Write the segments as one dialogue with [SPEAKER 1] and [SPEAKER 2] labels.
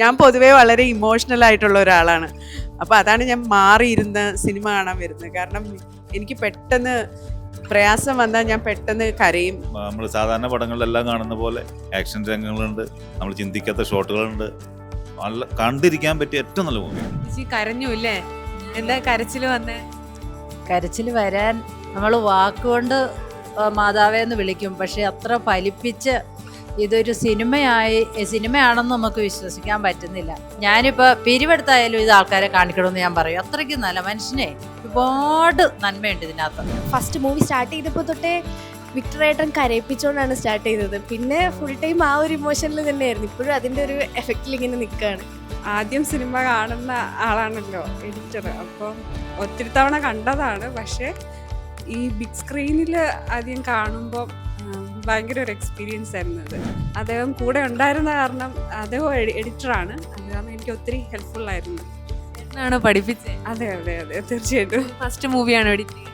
[SPEAKER 1] ഞാൻ പൊതുവേ വളരെ ഇമോഷണൽ ആയിട്ടുള്ള ഒരാളാണ്. അപ്പോൾ അതാണ് ഞാൻ മാറിയിരുന്ന് സിനിമ കാണാൻ വരുന്നത്. കാരണം എനിക്ക് പെട്ടെന്ന് പ്രയാസം വന്നാൽ ഞാൻ പെട്ടെന്ന് കരയും.
[SPEAKER 2] നമ്മൾ സാധാരണ പടങ്ങളിലെല്ലാം കാണുന്ന പോലെ ആക്ഷൻ രംഗങ്ങളുണ്ട്. നമ്മൾ ചിന്തിക്കാത്ത ഷോട്ടുകളുണ്ട് നല്ല കണ്ടിരിക്കാൻ പറ്റിയ ഏറ്റവും നല്ല മൂവി
[SPEAKER 3] കരഞ്ഞു ഇല്ലേ എന്താ കരച്ചിൽ വന്നേ?
[SPEAKER 4] കരച്ചിൽ വരാൻ നമ്മൾ വാക്കുകൊണ്ട് മാതാവേ എന്ന് വിളിക്കും. പക്ഷെ അത്ര ഫലിപ്പിച്ച് ഇതൊരു സിനിമയായി സിനിമയാണെന്ന് നമുക്ക് വിശ്വസിക്കാൻ പറ്റുന്നില്ല. ഞാനിപ്പോൾ പിരിവെടുത്തായാലും ഇത് ആൾക്കാരെ കാണിക്കണമെന്ന് ഞാൻ പറയും. അത്രയ്ക്ക് നല്ല മനുഷ്യനെ ഒരുപാട് നന്മയുണ്ട് ഇതിനകത്ത്.
[SPEAKER 5] ഫസ്റ്റ് മൂവി സ്റ്റാർട്ട് ചെയ്തപ്പോൾ തൊട്ടേ വിക്ടറേട്ടൻ കരയിപ്പിച്ചുകൊണ്ടാണ് സ്റ്റാർട്ട് ചെയ്തത്. പിന്നെ ഫുൾ ടൈം ആ ഒരു ഇമോഷനിൽ തന്നെയായിരുന്നു. ഇപ്പോഴും അതിന്റെ ഒരു എഫക്റ്റിൽ ഇങ്ങനെ നിൽക്കുകയാണ്
[SPEAKER 6] ആദ്യം സിനിമ കാണുന്ന ആളാണല്ലോ എഡിറ്റർ അപ്പം ഒത്തിരി തവണ കണ്ടതാണ്. പക്ഷേ ഈ ബിഗ് സ്ക്രീനിൽ ആദ്യം കാണുമ്പോൾ ഭയങ്കര ഒരു എക്സ്പീരിയൻസ് ആയിരുന്നു അത്. അദ്ദേഹം കൂടെ ഉണ്ടായിരുന്ന കാരണം അദ്ദേഹം എഡിറ്ററാണ് അത് കാരണം എനിക്ക് ഒത്തിരി ഹെൽപ്ഫുൾ ആയിരുന്നു.
[SPEAKER 3] എന്നാണ് പഠിപ്പിച്ചത്
[SPEAKER 6] അതെ അതെ അതെ തീർച്ചയായിട്ടും.
[SPEAKER 3] ഫസ്റ്റ് മൂവിയാണ് എഡിറ്റ്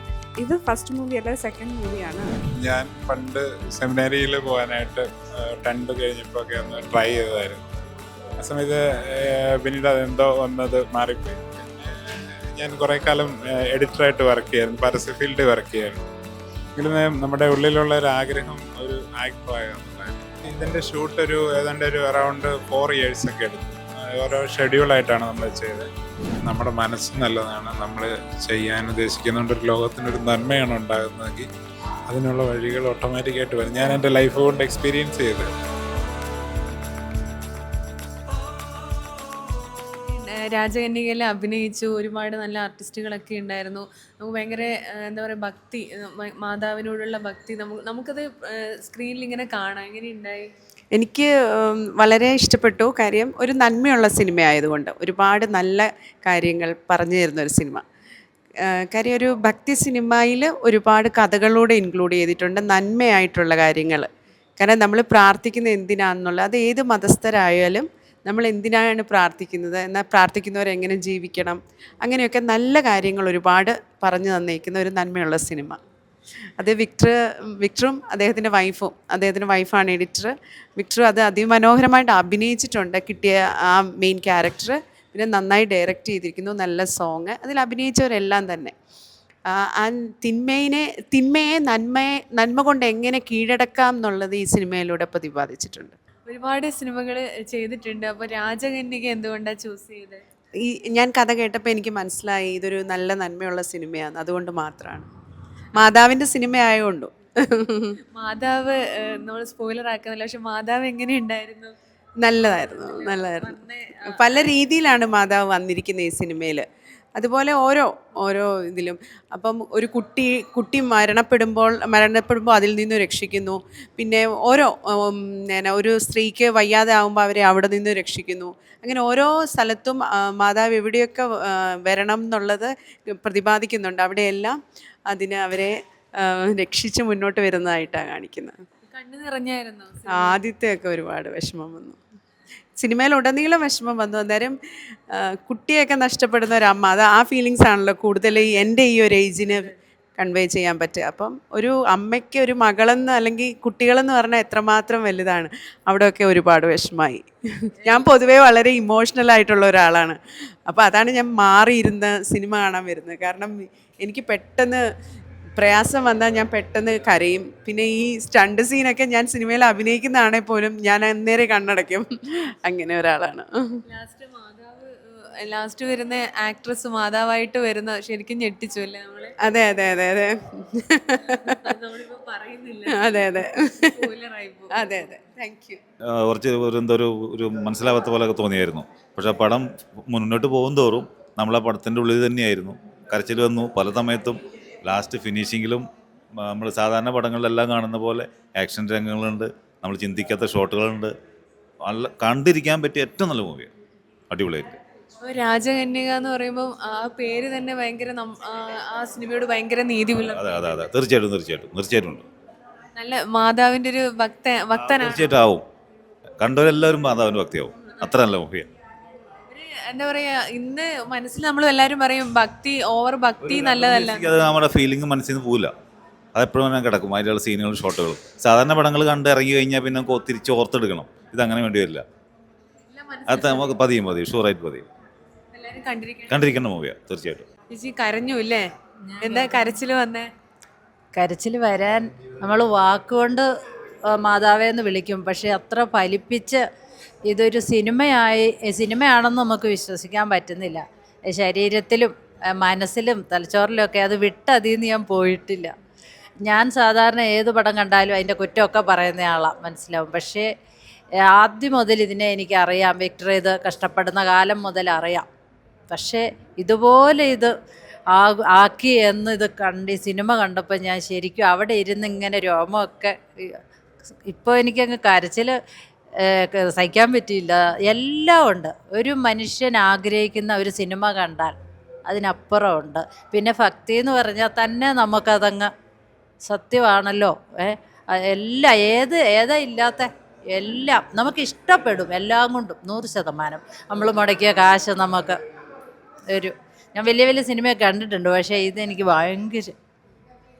[SPEAKER 6] ഇത് ഫസ്റ്റ് മൂവി അല്ല സെക്കൻഡ് മൂവിയാണ്
[SPEAKER 7] ഞാൻ പണ്ട് സെമിനാരിയിൽ പോകാനായിട്ട് ടെൻത്ത് കഴിഞ്ഞപ്പോൾ ഒക്കെ ഒന്ന് ട്രൈ ചെയ്തതായിരുന്നു. ആ സമയത്ത് പിന്നീട് അതെന്തോ വന്നത് മാറിപ്പോയി. ഞാൻ കുറേ കാലം എഡിറ്ററായിട്ട് വർക്ക് ചെയ്യായിരുന്നു പരസ്യ ഫീൽഡിൽ വർക്ക് ചെയ്യായിരുന്നു. എങ്കിലും നമ്മുടെ ഉള്ളിലുള്ള ഒരു ആഗ്രഹം ഒരു ആകാന്നുള്ളതായിരുന്നു ഇതിന്റെ ഷൂട്ട് ഒരു ഏതാണ്ട് ഒരു അറൗണ്ട് ഫോർ ഇയേഴ്സ് ഒക്കെ എടുത്തു. ഓരോ ഷെഡ്യൂളായിട്ടാണ് നമ്മൾ ചെയ്തത്. നമ്മുടെ മനസ്സ് നല്ലതാണ്. നമ്മൾ ചെയ്യാൻ ഉദ്ദേശിക്കുന്നുണ്ട് ഒരു ലോകത്തിനൊരു നന്മയാണ് ഉണ്ടാകുന്നതെങ്കിൽ അതിനുള്ള വഴികൾ ഓട്ടോമാറ്റിക്കായിട്ട് വരും. ഞാൻ എന്റെ ലൈഫ് കൊണ്ട് എക്സ്പീരിയൻസ് ചെയ്ത്.
[SPEAKER 3] രാജകന്യകയിൽ അഭിനയിച്ചു ഒരുപാട് നല്ല ആർട്ടിസ്റ്റുകളൊക്കെ ഉണ്ടായിരുന്നു. നമുക്ക് ഭയങ്കര എന്താ പറയുക ഭക്തി മാതാവിനോടുള്ള ഭക്തി നമുക്ക് നമുക്കത് സ്ക്രീനിൽ ഇങ്ങനെ കാണാം. എങ്ങനെ ഉണ്ടായി?
[SPEAKER 1] എനിക്ക് വളരെ ഇഷ്ടപ്പെട്ടു. കാര്യം ഒരു നന്മയുള്ള സിനിമ ആയതുകൊണ്ട് ഒരുപാട് നല്ല കാര്യങ്ങൾ പറഞ്ഞു തരുന്ന ഒരു സിനിമ. കാര്യം ഒരു ഭക്തി സിനിമയിൽ ഒരുപാട് കഥകളിലൂടെ ഇൻക്ലൂഡ് ചെയ്തിട്ടുണ്ട്. നന്മയായിട്ടുള്ള കാര്യങ്ങൾ. കാരണം നമ്മൾ പ്രാർത്ഥിക്കുന്ന എന്തിനാണെന്നുള്ള അത് ഏത് മതസ്ഥരായാലും നമ്മൾ എന്തിനാണ് പ്രാർത്ഥിക്കുന്നത് എന്നാൽ പ്രാർത്ഥിക്കുന്നവരെങ്ങനെ ജീവിക്കണം? അങ്ങനെയൊക്കെ നല്ല കാര്യങ്ങൾ ഒരുപാട് പറഞ്ഞു തന്നേക്കുന്ന ഒരു നന്മയുള്ള സിനിമ. അത് വിക്ടർ വിക്ടറും അദ്ദേഹത്തിന്റെ വൈഫും അദ്ദേഹത്തിന്റെ വൈഫാണ് എഡിറ്റർ. വിക്ടർ അത് അതിമനോഹരമായിട്ട് അഭിനയിച്ചിട്ടുണ്ട്. കിട്ടിയ ആ മെയിൻ ക്യാരക്ടർ. പിന്നെ നന്നായി ഡയറക്റ്റ് ചെയ്തിരിക്കുന്നു. നല്ല സോങ്. അതിൽ അഭിനയിച്ചവരെല്ലാം തന്നെ. തിന്മയിനെ തിന്മയെ നന്മയെ നന്മ കൊണ്ട് എങ്ങനെ കീഴടക്കാം എന്നുള്ളത് ഈ സിനിമയിലൂടെ പ്രതിപാദിച്ചിട്ടുണ്ട്.
[SPEAKER 3] ഒരുപാട് സിനിമകൾ ചെയ്തിട്ടുണ്ട്. അപ്പോൾ രാജകന്യക എന്തുകൊണ്ടാണ് ചൂസ് ചെയ്തത്
[SPEAKER 1] ഈ ഞാൻ കഥ കേട്ടപ്പോൾ എനിക്ക് മനസ്സിലായി ഇതൊരു നല്ല നന്മയുള്ള സിനിമയാണ് അതുകൊണ്ട് മാത്രമാണ് മാതാവിന്റെ സിനിമ ആയതുകൊണ്ടും
[SPEAKER 3] മാതാവ് നമ്മൾ സ്പോയിലർ ആക്കുന്നില്ല. പക്ഷെ മാതാവ് എങ്ങനെയുണ്ടായിരുന്നു?
[SPEAKER 1] നല്ലതായിരുന്നു നല്ലതായിരുന്നു. പല രീതിയിലാണ് മാതാവ് വന്നിരിക്കുന്നത് ഈ സിനിമയിൽ അതുപോലെ ഓരോ ഓരോ ഇതിലും. അപ്പം ഒരു കുട്ടി കുട്ടി മരണപ്പെടുമ്പോൾ മരണപ്പെടുമ്പോൾ അതിൽ നിന്ന് രക്ഷിക്കുന്നു. പിന്നെ ഓരോ എന്നാ ഒരു സ്ത്രീക്ക് വയ്യാതെ ആകുമ്പോൾ അവരെ അവിടെ നിന്ന് രക്ഷിക്കുന്നു. അങ്ങനെ ഓരോ സ്ഥലത്തും മാതാവ് എവിടെയൊക്കെ വരണം എന്നുള്ളത് പ്രതിപാദിക്കുന്നുണ്ട്. അവിടെയെല്ലാം അതിന് അവരെ രക്ഷിച്ച് മുന്നോട്ട് വരുന്നതായിട്ടാണ് കാണിക്കുന്നത്.
[SPEAKER 3] കണ്ണു നിറഞ്ഞായിരുന്നു
[SPEAKER 1] ആദ്യത്തെയൊക്കെ ഒരുപാട് വിഷമം വന്നു. സിനിമയിൽ ഉടനീളം വിഷമം വന്നു. അന്നേരം കുട്ടിയൊക്കെ നഷ്ടപ്പെടുന്ന ഒരു അമ്മ. അത് ആ ഫീലിങ്സ് ആണല്ലോ കൂടുതൽ എന്റെ ഈ ഒരു ഏജിന് കൺവേ ചെയ്യാൻ പറ്റുക. അപ്പം ഒരു അമ്മയ്ക്ക് ഒരു മകളെന്ന് അല്ലെങ്കിൽ കുട്ടികളെന്ന് പറഞ്ഞാൽ എത്രമാത്രം വലുതാണ്. അവിടെയൊക്കെ ഒരുപാട് വിഷമമായി. ഞാൻ പൊതുവേ വളരെ ഇമോഷണൽ ആയിട്ടുള്ള ഒരാളാണ്. അപ്പോൾ അതാണ് ഞാൻ മാറിയിരുന്ന് സിനിമ കാണാൻ വരുന്നത്. കാരണം എനിക്ക് പെട്ടെന്ന് പ്രയാസം വന്നാൽ ഞാൻ പെട്ടെന്ന് കരയും. പിന്നെ ഈ സ്റ്റണ്ട് സീനൊക്കെ ഞാൻ സിനിമയിൽ അഭിനയിക്കുന്നതാണെങ്കിൽ പോലും ഞാൻ അന്നേരം കണ്ണടയ്ക്കും. അങ്ങനെ ഒരാളാണ്.
[SPEAKER 3] ലാസ്റ്റ് മാതാവ് ലാസ്റ്റ് വരുന്ന ആക്ട്രസ് മാതാവായിട്ട് വരുന്ന ശരിക്കും ഞെട്ടിച്ചു അല്ലേ നമ്മൾ?
[SPEAKER 1] അതെ അതെ അതെ അതെ.
[SPEAKER 3] അത്
[SPEAKER 1] അതെ അതെ. അതെ താങ്ക് യു
[SPEAKER 2] കുറച്ച് ഒരു എന്തോ ഒരു ഒരു മനസ്സിലാവാത്ത പോലെയൊക്കെ തോന്നിയായിരുന്നു. പക്ഷെ ആ പടം മുന്നോട്ട് പോകും തോറും നമ്മളെ പടത്തിന്റെ ഉള്ളിൽ തന്നെയായിരുന്നു. കരച്ചിൽ വന്നു. പല സമയത്തും ലാസ്റ്റ് ഫിനിഷിങ്ങിലും നമ്മൾ സാധാരണ പടങ്ങളിലെല്ലാം കാണുന്ന പോലെ ആക്ഷൻ രംഗങ്ങളുണ്ട് നമ്മൾ ചിന്തിക്കാത്ത ഷോട്ടുകളുണ്ട് നല്ല കണ്ടിരിക്കാൻ പറ്റിയ ഏറ്റവും നല്ല മൂവിയാണ് അടിപൊളിയായിട്ട്.
[SPEAKER 3] രാജകന്യക എന്ന് പറയുമ്പോൾ ആ പേര് തന്നെ ഭയങ്കര ആ- സിനിമയോട് ഭയങ്കര നീതി
[SPEAKER 2] അതെ അതെ അതെ. തീർച്ചയായിട്ടും തീർച്ചയായിട്ടും. തീർച്ചയായിട്ടും ഉണ്ട്.
[SPEAKER 3] നല്ല മാതാവിന്റെ ഒരു ഭക്ത ഭക്തനാണ്.
[SPEAKER 2] തീർച്ചയായിട്ടും ആവും. കണ്ടവരെല്ലാവരും മാതാവിന്റെ ഭക്തിയാവും. അത്ര നല്ല മൂവിയാണ്
[SPEAKER 3] എന്താ പറയാ ഇന്ന് മനസ്സിൽ നമ്മൾ എല്ലാരും പറയും ഭക്തി ഓവർ ഭക്തി നല്ലതല്ല.
[SPEAKER 2] അത് നമ്മുടെ ഫീലിംഗ് മനസ്സിൽ നിന്ന് പോവില്ല. അതെപ്പോഴും ഞാൻ കിടക്കും. അതിലുള്ള സീനുകളും ഷോട്ടുകളും സാധാരണ പടങ്ങൾ കണ്ട് ഇറങ്ങി കഴിഞ്ഞാൽ പിന്നെ നമുക്ക് തിരിച്ച് ഓർത്തെടുക്കണം ഇത് അങ്ങനെ വേണ്ടി വരില്ല. അത് നമുക്ക് പതിയും പതിയും. ഷുവറായിട്ട് പതിയും. കണ്ടിരിക്കേണ്ട മൂവിയാണ് തീർച്ചയായിട്ടും.
[SPEAKER 3] ചേച്ചി കരഞ്ഞു ഇല്ലേ? എന്താ കരച്ചിൽ വന്നേ?
[SPEAKER 4] കരച്ചിൽ വരാൻ നമ്മൾ വാക്കുകൊണ്ട് മാതാവേ എന്ന് വിളിക്കും. പക്ഷേ അത്ര ഫലിപ്പിച്ച് ഇതൊരു സിനിമയായി സിനിമയാണെന്ന് നമുക്ക് വിശ്വസിക്കാൻ പറ്റുന്നില്ല. ശരീരത്തിലും മനസ്സിലും തലച്ചോറിലുമൊക്കെ അത് വിട്ടതിൽ നിന്ന് ഞാൻ പോയിട്ടില്ല. ഞാൻ സാധാരണ ഏത് പടം കണ്ടാലും അതിന്റെ കുറ്റമൊക്കെ പറയുന്ന ആളാണ് മനസ്സിലാവും. പക്ഷേ ആദ്യം മുതൽ ഇതിനെ എനിക്കറിയാം വിക്ടർ ഇത് കഷ്ടപ്പെടുന്ന കാലം മുതൽ അറിയാം. പക്ഷേ ഇതുപോലെ ഇത് ആ ആക്കി എന്ന് ഇത് കണ്ട് ഈ സിനിമ കണ്ടപ്പോൾ ഞാൻ ശരിക്കും അവിടെ ഇരുന്ന് ഇങ്ങനെ രോമമൊക്കെ ഇപ്പോൾ എനിക്കങ്ങ് കരച്ചിൽ സഹിക്കാൻ പറ്റിയില്ല. എല്ലാം ഉണ്ട്. ഒരു മനുഷ്യൻ ആഗ്രഹിക്കുന്ന ഒരു സിനിമ കണ്ടാൽ അതിനപ്പുറം ഉണ്ട് പിന്നെ ഭക്തി എന്ന് പറഞ്ഞാൽ തന്നെ നമുക്കതങ്ങ് സത്യമാണല്ലോ. എല്ലാം ഏത് ഏതാ ഇല്ലാത്ത എല്ലാം നമുക്ക് ഇഷ്ടപ്പെടും എല്ലാം കൊണ്ടും. നൂറ് ശതമാനം. നമ്മൾ മുടക്കിയ കാശ് നമുക്ക് ഒരു ഞാൻ വലിയ വലിയ സിനിമയൊക്കെ കണ്ടിട്ടുണ്ട്. പക്ഷേ ഇത് എനിക്ക് ഭയങ്കര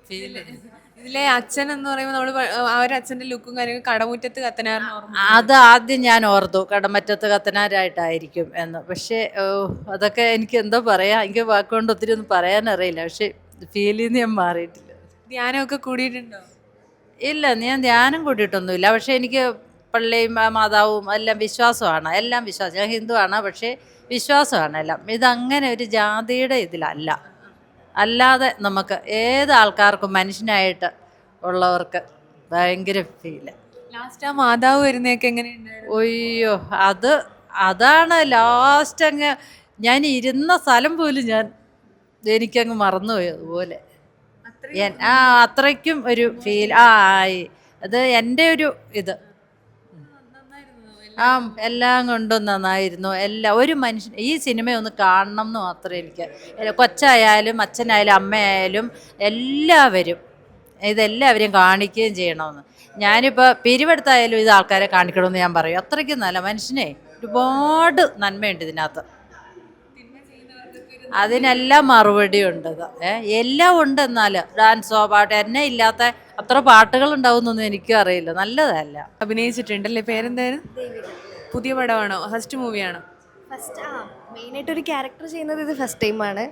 [SPEAKER 4] ഫീൽ
[SPEAKER 3] ഇതിലെ അച്ഛൻ എന്ന് പറയുമ്പോൾ നമ്മൾ ആ ഒരു അച്ഛന്റെ ലുക്കും കാര്യങ്ങളും കടമുറ്റത്ത് കത്തനാർ
[SPEAKER 4] അത് ആദ്യം ഞാൻ ഓർത്തു. കടമറ്റത്ത് കത്തനാരായിട്ടായിരിക്കും എന്ന്. പക്ഷേ അതൊക്കെ എനിക്ക് എന്താ പറയാ. എനിക്ക് വാക്കുകൊണ്ട് ഒത്തിരി ഒന്നും പറയാനറിയില്ല പക്ഷെ ഫീൽ നിന്ന് ഞാൻ മാറിയിട്ടില്ല.
[SPEAKER 3] ധ്യാനമൊക്കെ കൂടിയിട്ടുണ്ടോ?
[SPEAKER 4] ഇല്ല ഞാൻ ധ്യാനം കൂടിയിട്ടൊന്നുമില്ല. പക്ഷേ എനിക്ക് പള്ളിയും മാതാവും എല്ലാം വിശ്വാസമാണ്. എല്ലാം വിശ്വാസം. ഞാൻ ഹിന്ദുവാണ് പക്ഷേ വിശ്വാസമാണ് എല്ലാം. ഇതങ്ങനെ ഒരു ജാതിയുടെ ഇതിലല്ല. അല്ലാതെ നമുക്ക് ഏത് ആൾക്കാർക്കും മനുഷ്യനായിട്ട് ഉള്ളവർക്ക് ഭയങ്കര ഫീൽ
[SPEAKER 3] ലാസ്റ്റ് ആ മാതാവ് വരുന്നതൊക്കെ എങ്ങനെയുണ്ടായിരുന്നു?
[SPEAKER 4] ഒയ്യോ അത് അതാണ് ലാസ്റ്റ് അങ്ങ് ഞാൻ ഇരുന്ന സ്ഥലം പോലും ഞാൻ എനിക്കങ്ങ് മറന്നുപോയി അതുപോലെ. ആ അത്രയ്ക്കും ഒരു ഫീൽ ആ ആയി. അത് എന്റെ ഒരു ഇത്. ആ എല്ലാം കൊണ്ടും നന്നായിരുന്നു. എല്ലാ ഒരു മനുഷ്യൻ ഈ സിനിമ ഒന്ന് കാണണം എന്ന് മാത്രമേ എനിക്ക്. കൊച്ചായാലും അച്ഛനായാലും അമ്മയായാലും എല്ലാവരും ഇതെല്ലാവരെയും കാണിക്കുകയും ചെയ്യണമെന്ന്. ഞാനിപ്പോൾ പിരിവെടുത്തായാലും ഇത് ആൾക്കാരെ കാണിക്കണമെന്ന് ഞാൻ പറയും. അത്രയ്ക്കും നല്ല മനുഷ്യനെ. ഒരുപാട് നന്മയുണ്ട് ഇതിനകത്ത്. അതിനെല്ലാം മറുപടി. ഏ എല്ലാം ഉണ്ട് എന്നാൽ ഡാൻസോ പാട്ട് എന്നെ ഇല്ലാത്ത അത്ര പാട്ടുകൾ ഉണ്ടാവുന്നൊന്നും എനിക്കും അറിയില്ല. നല്ലതല്ല.
[SPEAKER 3] അഭിനയിച്ചിട്ടുണ്ടല്ലേ? പേരെന്തായിരുന്നു? പുതിയ പടമാണോ? ഫസ്റ്റ് മൂവിയാണോ
[SPEAKER 5] ഫസ്റ്റ് ആ മെയിനായിട്ട് ഒരു ക്യാരക്ടർ ചെയ്യുന്നത് ഇത് ഫസ്റ്റ് ടൈമാണ്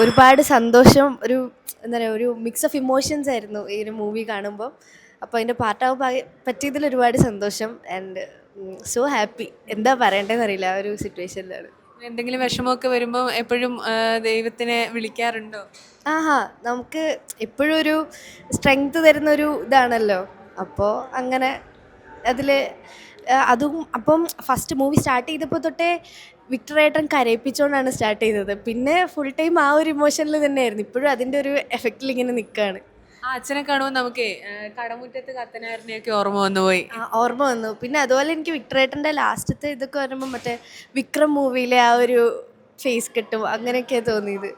[SPEAKER 5] ഒരുപാട് സന്തോഷം ഒരു എന്താ പറയുക ഒരു മിക്സ് ഓഫ് ഇമോഷൻസ് ആയിരുന്നു ഈ ഒരു മൂവി കാണുമ്പോൾ അപ്പോൾ അതിന്റെ പാർട്ടാവാൻ പറ്റിയതിൽ ഒരുപാട് സന്തോഷം ആൻഡ് സോ ഹാപ്പി എന്താ പറയേണ്ടതെന്ന് അറിയില്ല ആ ഒരു സിറ്റുവേഷനിലാണ്
[SPEAKER 3] എന്തെങ്കിലും വിഷമമൊക്കെ വരുമ്പോൾ എപ്പോഴും ദൈവത്തിനെ വിളിക്കാറുണ്ടോ?
[SPEAKER 5] ആഹാ നമുക്ക് എപ്പോഴും ഒരു സ്ട്രെങ്ത് തരുന്ന ഒരു ഇതാണല്ലോ. അപ്പോൾ അങ്ങനെ അതിൽ അതും അപ്പം ഫസ്റ്റ് മൂവി സ്റ്റാർട്ട് ചെയ്തപ്പോൾ തൊട്ടേ വിക്ടറേട്ടൻ കരയിപ്പിച്ചുകൊണ്ടാണ് സ്റ്റാർട്ട് ചെയ്തത്. പിന്നെ ഫുൾ ടൈം ആ ഒരു ഇമോഷനിൽ തന്നെയായിരുന്നു. ഇപ്പോഴും അതിന്റെ ഒരു എഫക്റ്റിൽ ഇങ്ങനെ നിൽക്കുകയാണ്
[SPEAKER 3] ആ അച്ഛനെ കാണുമ്പോൾ നമുക്ക് കടമുറ്റത്ത് കത്തനാറിനെയൊക്കെ ഓർമ്മ വന്നു
[SPEAKER 5] പോയി. ഓർമ്മ വന്നു. പിന്നെ അതുപോലെ എനിക്ക് വിക്ടറേട്ടന്റെ ലാസ്റ്റത്തെ ഇതൊക്കെ വരുമ്പോൾ മറ്റേ വിക്രം മൂവിയിലെ ആ ഒരു ഫേസ് കിട്ടും അങ്ങനെയൊക്കെയാണ് തോന്നിയത്.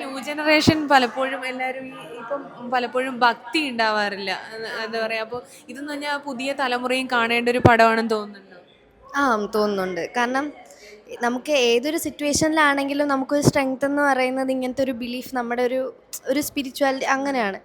[SPEAKER 3] ന്യൂ ജനറേഷൻ പലപ്പോഴും എല്ലാവരും ഈ ഇപ്പം പലപ്പോഴും ഭക്തി ഉണ്ടാവാറില്ല. എന്താ പറയുക അപ്പോൾ ഇതെന്ന് പറഞ്ഞാൽ പുതിയ തലമുറയും കാണേണ്ട ഒരു പടമാണെന്ന് തോന്നുന്നുണ്ടോ?
[SPEAKER 5] ആ തോന്നുന്നുണ്ട്. കാരണം നമുക്ക് ഏതൊരു സിറ്റുവേഷനിലാണെങ്കിലും നമുക്കൊരു സ്ട്രെങ്ത് എന്ന് പറയുന്നത് ഇങ്ങനത്തെ ഒരു ബിലീഫ് നമ്മുടെ ഒരു ഒരു സ്പിരിച്വാലിറ്റി അങ്ങനെയാണ്.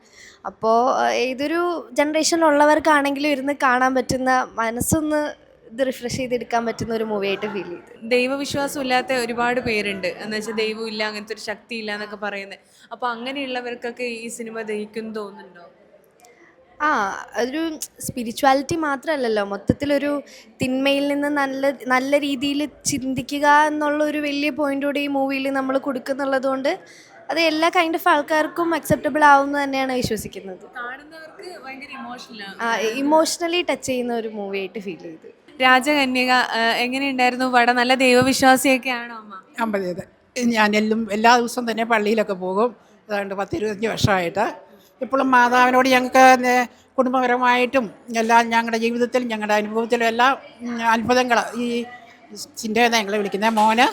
[SPEAKER 5] അപ്പോൾ ഏതൊരു ജനറേഷനിലുള്ളവർക്കാണെങ്കിലും ഇരുന്ന് കാണാൻ പറ്റുന്ന മനസ്സൊന്ന് ഇത് റിഫ്രഷ് ചെയ്തെടുക്കാൻ പറ്റുന്ന ഒരു മൂവിയായിട്ട് ഫീൽ ചെയ്തു.
[SPEAKER 3] ദൈവവിശ്വാസം ഇല്ലാത്ത ഒരുപാട് പേരുണ്ട്. എന്ന് വെച്ചാൽ ദൈവം ഇല്ല അങ്ങനത്തെ ഒരു ശക്തി ഇല്ല എന്നൊക്കെ പറയുന്നത്. അപ്പോൾ അങ്ങനെയുള്ളവർക്കൊക്കെ ഈ സിനിമ ദഹിക്കും തോന്നുന്നുണ്ടോ?
[SPEAKER 5] ആ ഒരു സ്പിരിച്വാലിറ്റി മാത്രമല്ലല്ലോ. മൊത്തത്തിലൊരു തിന്മയിൽ നിന്ന് നല്ല നല്ല രീതിയിൽ ചിന്തിക്കുക എന്നുള്ള ഒരു വലിയ പോയിന്റ് കൂടി ഈ മൂവിയിൽ നമ്മൾ കൊടുക്കുന്നുള്ളത് കൊണ്ട് അത് എല്ലാ കൈൻഡ് ഓഫ് ആൾക്കാർക്കും അക്സെപ്റ്റബിൾ ആവുമെന്ന് തന്നെയാണ് വിശ്വസിക്കുന്നത്. ഇമോഷണലി ടച്ച് ചെയ്യുന്ന ഒരു മൂവി ആയിട്ട് ഫീൽ ചെയ്തു.
[SPEAKER 3] രാജകന്യക എങ്ങനെയുണ്ടായിരുന്നു? പടം നല്ല ദൈവവിശ്വാസിയൊക്കെ ആണോ അമ്മ?
[SPEAKER 8] അമ്പത് ഞാൻ എല്ലാം എല്ലാ ദിവസവും തന്നെ പള്ളിയിലൊക്കെ പോകും. അതുകൊണ്ട് പത്തിരുപത്തഞ്ച് വർഷമായിട്ട്. ഇപ്പോഴും മാതാവിനോട് ഞങ്ങൾക്ക് കുടുംബപരമായിട്ടും എല്ലാം ഞങ്ങളുടെ ജീവിതത്തിലും ഞങ്ങളുടെ അനുഭവത്തിലും എല്ലാം അത്ഭുതങ്ങൾ ഈ ചിന്തയെന്ന് ഞങ്ങൾ വിളിക്കുന്നത് മോന്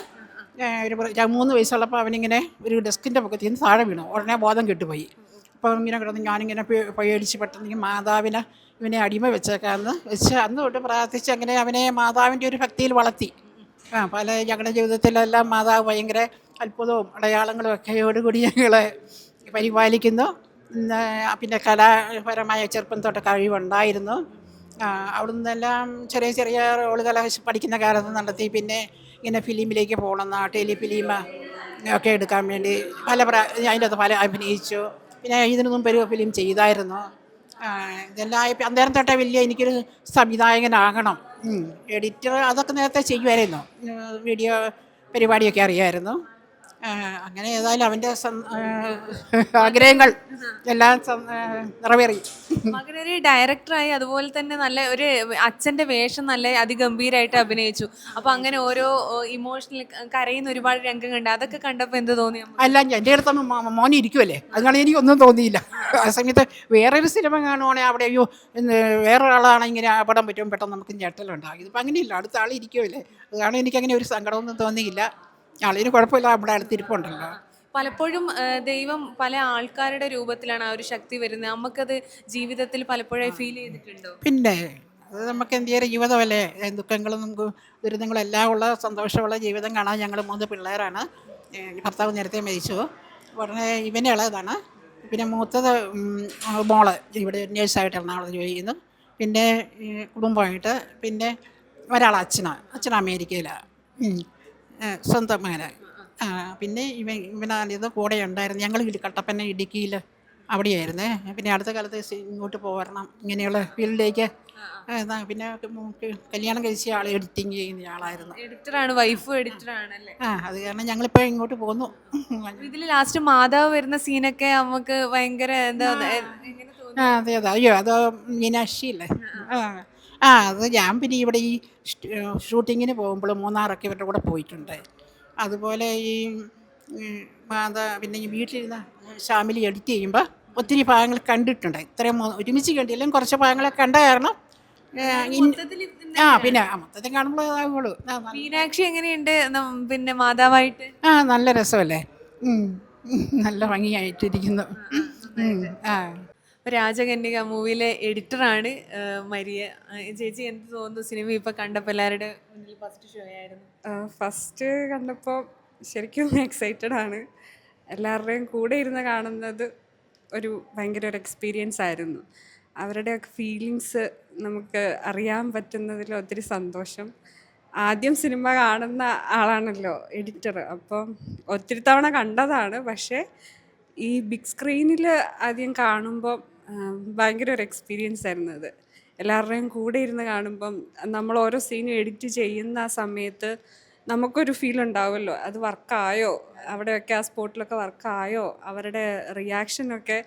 [SPEAKER 8] ഒരു മൂന്ന് വയസ്സുള്ളപ്പോൾ അവനിങ്ങനെ ഒരു ഡെസ്കിന്റെ പൊക്കത്തിൽ നിന്ന് താഴെ വീണു. ഉടനെ ബോധം കെട്ടുപോയി. അപ്പോൾ ഇങ്ങനെ കിടന്ന് ഞാനിങ്ങനെ പേടിച്ച് പെട്ടെന്ന് മാതാവിനെ ഇവനെ അടിമ വെച്ചേക്കാമെന്ന് വെച്ച് അന്ന് തൊട്ട് പ്രാർത്ഥിച്ച് അങ്ങനെ അവനെ മാതാവിന്റെ ഒരു ഭക്തിയിൽ വളർത്തി. ആ പല ഞങ്ങളുടെ ജീവിതത്തിലെല്ലാം മാതാവ് ഭയങ്കര അത്ഭുതവും അടയാളങ്ങളും ഒക്കെയോടുകൂടി ഞങ്ങളെ പരിപാലിക്കുന്നു. പിന്നെ കലാപരമായ ചെറുപ്പം തൊട്ട് കഴിവുണ്ടായിരുന്നു. അവിടെ നിന്നെല്ലാം ചെറിയ ചെറിയ റോളുകൾ പഠിക്കുന്ന കാലത്ത് നടത്തി. പിന്നെ ഇങ്ങനെ ഫിലിമിലേക്ക് പോകണം ടെലി ഫിലിം ഒക്കെ എടുക്കാൻ വേണ്ടി പല പ്രാ അതിന്റെ അകത്ത് പല അഭിനയിച്ചു. പിന്നെ ഇതിനു മുമ്പ് ഒരു ഫിലിം ചെയ്തായിരുന്നു. ഇതെല്ലാം അന്നേരം തൊട്ടേ വലിയ എനിക്കൊരു സംവിധായകനാകണം. എഡിറ്റർ അതൊക്കെ നേരത്തെ ചെയ്യുമായിരുന്നു. വീഡിയോ പരിപാടിയൊക്കെ അറിയായിരുന്നു. അങ്ങനെ ഏതായാലും അവന്റെ ആഗ്രഹങ്ങൾ എല്ലാം നിറവേറി ആ, ഒരു
[SPEAKER 3] മകനൊരു ഡയറക്ടറായി അതുപോലെ തന്നെ നല്ല ഒരു അച്ഛന്റെ വേഷം നല്ല അതിഗംഭീരായിട്ട് അഭിനയിച്ചു. അപ്പോൾ അങ്ങനെ ഓരോ ഇമോഷണൽ കരയുന്ന ഒരുപാട് രംഗങ്ങളുണ്ട്. അതൊക്കെ കണ്ടപ്പോൾ എന്ത് തോന്നി?
[SPEAKER 8] അല്ല എന്റെ അടുത്ത് മോൻ ഇരിക്കുമല്ലേ അതുകൊണ്ട് എനിക്കൊന്നും തോന്നിയില്ല. ആ സമയത്ത് വേറൊരു സിനിമ കാണുവാണെങ്കിൽ അവിടെ അയ്യോ വേറൊരാളാണ് ഇങ്ങനെ അപകടം പറ്റും പെട്ടെന്ന് നമുക്ക് ഞെട്ടലുണ്ടാകും. ഇതിപ്പോൾ അങ്ങനെയില്ല അടുത്ത ആൾ ഇരിക്കുമല്ലേ അതുകൊണ്ട് എനിക്കങ്ങനെ ഒരു സങ്കടമൊന്നും തോന്നിയില്ല. ആളിന് കുഴപ്പമില്ല നമ്മുടെ അടുത്തിരിപ്പുണ്ടല്ലോ
[SPEAKER 3] പലപ്പോഴും ദൈവം പല ആൾക്കാരുടെ രൂപത്തിലാണ് ആ ഒരു ശക്തി വരുന്നത്. നമുക്കത് ജീവിതത്തിൽ പലപ്പോഴും ഫീൽ ചെയ്തിട്ടുണ്ടോ?
[SPEAKER 8] പിന്നെ അത് നമുക്ക് എന്തെങ്കിലും ജീവിതമല്ലേ? ദുഃഖങ്ങളും നമുക്ക് ദുരിതങ്ങളും എല്ലാം ഉള്ള സന്തോഷമുള്ള ജീവിതം കാണാൻ ഞങ്ങൾ മൂന്ന് പിള്ളേരാണ്. ഭർത്താവ് നേരത്തെ മരിച്ചു. ഉടനെ ഇവനെ ഇളയതാണ്. പിന്നെ മൂത്തത് മോൾ ഇവിടെ നേഴ്സായിട്ട് അവിടെ ജോലി ചെയ്യുന്നു. പിന്നെ കുടുംബമായിട്ട് പിന്നെ ഒരാൾ അച്ഛനാണ് അച്ഛൻ അമേരിക്കയിലാണ് സ്വന്തം മകനായി ആ, പിന്നെ ഇവ ഇവനാണിത് കൂടെ ഉണ്ടായിരുന്നു. ഞങ്ങൾ കട്ടപ്പന ഇടുക്കിയിൽ അവിടെയായിരുന്നേ. പിന്നെ അടുത്ത കാലത്ത് ഇങ്ങോട്ട് പോരണം. ഇങ്ങനെയുള്ള ഫീൽഡിലേക്ക് പിന്നെ കല്യാണം കഴിച്ച ആൾ എഡിറ്റിങ് ചെയ്യുന്ന ആളായിരുന്നു.
[SPEAKER 3] എഡിറ്ററാണ് വൈഫ് എഡിറ്ററാണ് അല്ലേ
[SPEAKER 8] ആ അത് കാരണം ഞങ്ങളിപ്പോൾ ഇങ്ങോട്ട് പോന്നു.
[SPEAKER 3] ഇതിൽ ലാസ്റ്റ് മാതാവ് വരുന്ന സീനൊക്കെ നമുക്ക് ഭയങ്കര എന്താ
[SPEAKER 8] ആ. അതെ അതെ. അയ്യോ അത് മീനാക്ഷി അല്ലേ ആ. ആ അത് ഞാൻ പിന്നെ ഇവിടെ ഈ ഷൂട്ടിങ്ങിന് പോകുമ്പോൾ മൂന്നാറൊക്കെ ഇവരുടെ കൂടെ പോയിട്ടുണ്ട്. അതുപോലെ ഈ മാതാ പിന്നെ ഈ വീട്ടിലിരുന്ന് ഷാമിലി എഡിറ്റ് ചെയ്യുമ്പോൾ ഒത്തിരി ഭാഗങ്ങൾ കണ്ടിട്ടുണ്ട്. ഇത്രയും ഒരുമിച്ച് കണ്ടില്ലെങ്കിലും കുറച്ച് ഭാഗങ്ങളൊക്കെ കണ്ട കാരണം ആ പിന്നെ മൊത്തത്തിൽ കാണുമ്പോൾ
[SPEAKER 3] മീനാക്ഷി എങ്ങനെയുണ്ട്? പിന്നെ മാതാവായിട്ട്?
[SPEAKER 8] ആ നല്ല രസമല്ലേ? നല്ല ഭംഗിയായിട്ടിരിക്കുന്നു. ആ.
[SPEAKER 3] രാജകന്യക മൂവിയിലെ എഡിറ്ററാണ് മരിയ. ചേച്ചി എന്ത് തോന്നുന്നു സിനിമ ഇപ്പൊ കണ്ടപ്പോൾ എല്ലാവരുടെ മുന്നിൽ ഫസ്റ്റ് ഷോ ആയിരുന്നു?
[SPEAKER 6] ഫസ്റ്റ് കണ്ടപ്പോൾ ശരിക്കും എക്സൈറ്റഡ് ആണ്. എല്ലാവരുടെയും കൂടെ ഇരുന്ന് കാണുന്നത് ഒരു ഭയങ്കര ഒരു എക്സ്പീരിയൻസ് ആയിരുന്നു. അവരുടെയൊക്കെ ഫീലിങ്സ് നമുക്ക് അറിയാൻ പറ്റുന്നതിൽ ഒത്തിരി സന്തോഷം. ആദ്യം സിനിമ കാണുന്ന ആളാണല്ലോ എഡിറ്റർ അപ്പം ഒത്തിരി തവണ കണ്ടതാണ്. പക്ഷേ ഈ ബിഗ് സ്ക്രീനിൽ ആദ്യം കാണുമ്പോൾ ഭയങ്കര ഒരു എക്സ്പീരിയൻസ് ആയിരുന്നു അത്. എല്ലാവരുടെയും കൂടെ ഇരുന്ന് കാണുമ്പം നമ്മൾ ഓരോ സീനും എഡിറ്റ് ചെയ്യുന്ന ആ സമയത്ത് നമുക്കൊരു ഫീൽ ഉണ്ടാവുമല്ലോ. അത് വർക്കായോ അവിടെയൊക്കെ ആ സ്പോട്ടിലൊക്കെ വർക്കായോ അവരുടെ റിയാക്ഷനൊക്കെ